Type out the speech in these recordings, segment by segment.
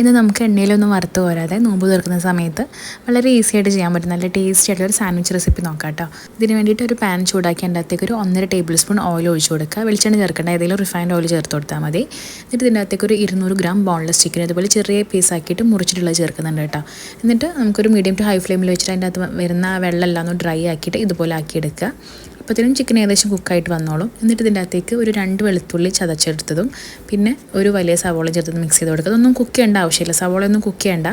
ഇത് നമുക്ക് എണ്ണയിലൊന്നും വറുത്ത് പോരാതെ നോമ്പ് തീർക്കുന്ന സമയത്ത് വളരെ ഈസി ആയിട്ട് ചെയ്യാൻ പറ്റും. നല്ല ടേസ്റ്റി ആയിട്ടുള്ള ഒരു സാൻഡ്വിച്ച് റെസിപ്പി നോക്കാം കേട്ടോ ഇതിന് വേണ്ടിയിട്ട് ഒരു പാൻ ചൂടാക്കി അതിന്റെ ഒരു ഒന്നര ടേബിൾ സ്പൂൺ ഓയിൽ ഒഴിച്ച് കൊടുക്കുക. വെളിച്ചെണ്ണ ചേർക്കേണ്ട ഏതെങ്കിലും റിഫൈൻഡ് ഓയിൽ ചേർത്ത് കൊടുത്താൽ മതി. എന്നിട്ട് ഇതിന്റെ അകത്തേക്ക് ഒരു ഇരുന്നൂറ് ഗ്രാം ബോൺലെസ് ചിക്കൻ അതുപോലെ ചെറിയ പീസ് ആക്കിയിട്ട് മുറിച്ചിട്ടുള്ള ചേർക്കുന്നുണ്ട് കേട്ടോ എന്നിട്ട് നമുക്കൊരു മീഡിയം ടു ഹൈ ഫ്ലെയിമിൽ വെച്ചിട്ട് അതിന്റെ അകത്ത് വരുന്ന വെള്ളമെല്ലാം ഒന്ന് ഡ്രൈ ആക്കിയിട്ട് ഇതുപോലെ ആക്കിയെടുക്കുക. അപ്പോഴത്തേനും ചിക്കൻ ഏകദേശം കുക്കായിട്ട് വന്നോളും. എന്നിട്ട് ഇതിന്റെ അകത്തേക്ക് ഒരു രണ്ട് വെളുത്തുള്ളി ചതച്ചെടുത്തതും പിന്നെ ഒരു വലിയ സവോള ചേർത്തത് മിക്സ് ചെയ്ത് കൊടുക്കുക. അതൊന്നും കുക്ക് ചെയ്യേണ്ട ആവശ്യമില്ല. സവോള ഒന്നും കുക്ക് ചെയ്യേണ്ട.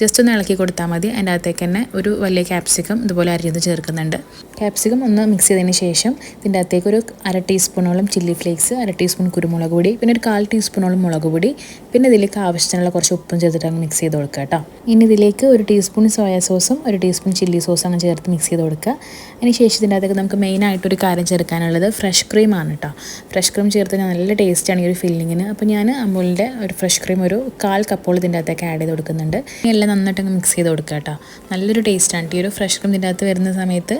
ജസ്റ്റ് ഒന്ന് ഇളക്കി കൊടുത്താൽ മതി. അതിന്റെ അകത്തേക്ക് തന്നെ ഒരു വലിയ ക്യാപ്സിക്കം ഇതുപോലെ അരിഞ്ഞത് ചേർക്കുന്നുണ്ട്. ക്യാപ്സിക്കം ഒന്ന് മിക്സ് ചെയ്തതിന് ശേഷം ഇതിന്റെ അകത്തേക്ക് ഒരു അര ടീസ്പൂണോളം ചില്ലി ഫ്ലേക്സ് അര ടീസ്പൂൺ കുരുമുളക് പൊടി പിന്നെ ഒരു കാൽ ടീസ്പൂണോളം മുളക് പൊടി പിന്നെ ഇതിലേക്ക് ആവശ്യത്തിനുള്ള കുറച്ച് ഉപ്പും ചേർത്തിട്ട് അങ്ങ് മിക്സ് ചെയ്ത് കൊടുക്കുക കേട്ടോ. ഇനി ഇതിലേക്ക് ഒരു ടീസ്പൂൺ സോയാ സോസും ഒരു ടീസ്പൂൺ ചില്ലി സോസും അങ്ങ് ചേർത്ത് മിക്സ് ചെയ്ത് കൊടുക്കുക. അതിന് ശേഷം ഇതിന്റെ അകത്തേക്ക് നമുക്ക് മെയിനായിട്ടൊരു കാര്യം ചേർക്കാനുള്ളത് ഫ്രഷ് ക്രീമാണ് കേട്ടോ ഫ്രഷ് ക്രീം ചേർത്ത് ഞാൻ നല്ല ടേസ്റ്റാണ് ഈ ഒരു ഫില്ലിങ്ങിന് അപ്പോൾ ഞാൻ അമൂലിന്റെ ഒരു ഫ്രഷ് ക്രീം ഒരു കാൽ കപ്പോൾ ഇതിന്റെ അകത്തേക്ക് ആഡ് ചെയ്ത് കൊടുക്കുന്നുണ്ട്. എല്ലാം നന്നായിട്ട് മിക്സ് ചെയ്ത് കൊടുക്കുക കേട്ടോ നല്ലൊരു ടേസ്റ്റാണ് ഈ ഒരു ഫ്രഷ് ക്രീം ഇതിന്റെ അകത്ത് വരുന്ന സമയത്ത്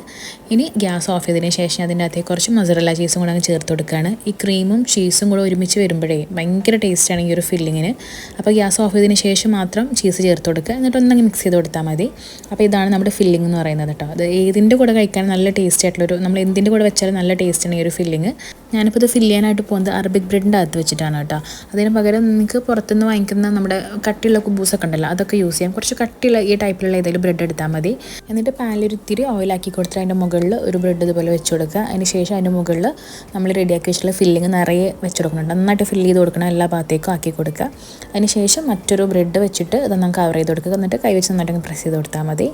ഇനി ഗ്യാസ് ഓഫ് ചെയ്തതിന് ശേഷം അതിന്റെ അകത്തേക്ക് കുറച്ച് മൊസറല്ല ചീസും കൂടെ അങ്ങ് ചേർത്ത് കൊടുക്കുകയാണ് ഈ ക്രീമും ചീസും കൂടെ ഒരുമിച്ച് വരുമ്പോഴേ ഭയങ്കര ടേസ്റ്റാണ് ഈ ഒരു ഫില്ലിങ്ങിന് അപ്പോൾ ഗ്യാസ് ഓഫ് ചെയ്തതിന് ശേഷം മാത്രം ചീസ് ചേർത്ത് കൊടുക്കുക. എന്നിട്ട് ഒന്നങ്ങ് മിക്സ് ചെയ്ത് കൊടുത്താൽ മതി. അപ്പോൾ ഇതാണ് നമ്മുടെ ഫില്ലിംഗ് എന്ന് പറയുന്നത് കേട്ടോ അത് ഏതിന്റെ കൂടെ കഴിക്കാൻ നല്ല ടേസ്റ്റി ആയിട്ടുള്ളൊരു നമ്മൾ എന്തിന്റെ കൂടെ വെച്ചാൽ നല്ല ടേസ്റ്റാണ് ഈ ഒരു ഫില്ലിങ് ഞാനിപ്പോൾ ഇത് ഫില്ല് ചെയ്യാനായിട്ട് പോകുന്നത് അറബിക് ബ്രെഡിന്റെ അകത്ത് വെച്ചിട്ടാണ് കേട്ടോ. അതിന് പകരം നിങ്ങൾക്ക് പുറത്തുനിന്ന് വാങ്ങിക്കുന്ന നമ്മുടെ കട്ടിയുള്ള കുബൂസൊക്കെ ഉണ്ടല്ലോ അതൊക്കെ യൂസ് ചെയ്യാം. കുറച്ച് കട്ടിയുള്ള ഈ ടൈപ്പിലുള്ള ഏതെങ്കിലും ബ്രെഡ് എടുത്താൽ മതി. എന്നിട്ട് പാനിലൊരു ഓയിലാക്കി കൊടുത്തിട്ട് അതിന്റെ മുകളിൽ ഒരു ബ്രെഡ് ഇതുപോലെ വെച്ച് കൊടുക്കുക. അതിന് ശേഷം അതിന്റെ മുകളിൽ നമ്മൾ റെഡിയാക്കി വെച്ചിട്ടുള്ള ഫില്ലിങ് നിറയെ വെച്ച് കൊടുക്കുന്നുണ്ട്. നന്നായിട്ട് ഫില്ല് ചെയ്ത് കൊടുക്കണം എല്ലാ ഭാഗത്തേക്കും ആക്കി കൊടുക്കുക. അതിന് ശേഷം മറ്റൊരു ബ്രെഡ് വെച്ചിട്ട് അത് നമുക്ക് കവർ ചെയ്ത് കൊടുക്കുക. എന്നിട്ട് കൈ വെച്ച് നന്നായിട്ട് പ്രസ് ചെയ്ത് കൊടുത്താൽ മതി.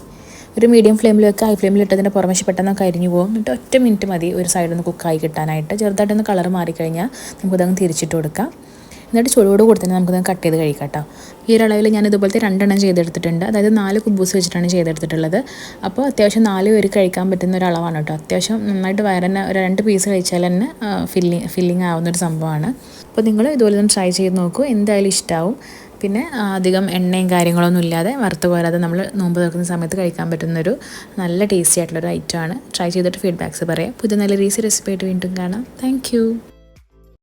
ഒരു മീഡിയം ഫ്ലെയിമിൽ വെക്കുക ഹൈ ഫ്ലെയിമിൽ ഇട്ടതിന്റെ പുറമേശ് പെട്ടെന്ന് കരിഞ്ഞു പോകും. എന്നിട്ട് ഒറ്റ മിനിറ്റ് മതി ഒരു സൈഡിൽ നിന്ന് കുക്കായി കിട്ടാനായിട്ട്. ചെറുതായിട്ടൊന്ന് കളർ മാറിക്കഴിഞ്ഞാൽ നമുക്കതങ്ങ് തിരിച്ചിട്ട് കൊടുക്കാം. എന്നിട്ട് ചൂടോട് കൂടി തന്നെ നമുക്കത് കട്ട് ചെയ്ത് കഴിക്കാം കേട്ടോ. ഈ ഒരു അളവിൽ ഞാൻ ഇതുപോലത്തെ രണ്ടെണ്ണം ചെയ്തെടുത്തിട്ടുണ്ട്. അതായത് നാല് കുബൂസ് വെച്ചിട്ടാണ് ചെയ്തെടുത്തിട്ടുള്ളത്. അപ്പോൾ അത്യാവശ്യം നാല് പേര് കഴിക്കാൻ പറ്റുന്ന ഒരളവാണ് കേട്ടോ. അത്യാവശ്യം നന്നായിട്ട് വയറന്നെ ഒരു രണ്ട് പീസ് കഴിച്ചാൽ തന്നെ ഫില്ലിങ് ഫില്ലിങ് ആവുന്ന ഒരു സംഭവമാണ്. അപ്പോൾ നിങ്ങൾ ഇതുപോലെ തന്നെ ട്രൈ ചെയ്ത് നോക്കൂ. എന്തായാലും ഇഷ്ടമാവും പിന്നെ അധികം എണ്ണയും കാര്യങ്ങളൊന്നും ഇല്ലാതെ വറുത്ത് പോരാതെ നമ്മൾ നോമ്പ് തുറക്കുന്ന സമയത്ത് കഴിക്കാൻ പറ്റുന്നൊരു നല്ല ടേസ്റ്റി ആയിട്ടുള്ളൊരു ഐറ്റമാണ് ട്രൈ ചെയ്തിട്ട് ഫീഡ്ബാക്ക്സ് പറയാം. പുതിയ നല്ല രീസി റെസിപ്പി ആയിട്ട് വീണ്ടും കാണാം. താങ്ക്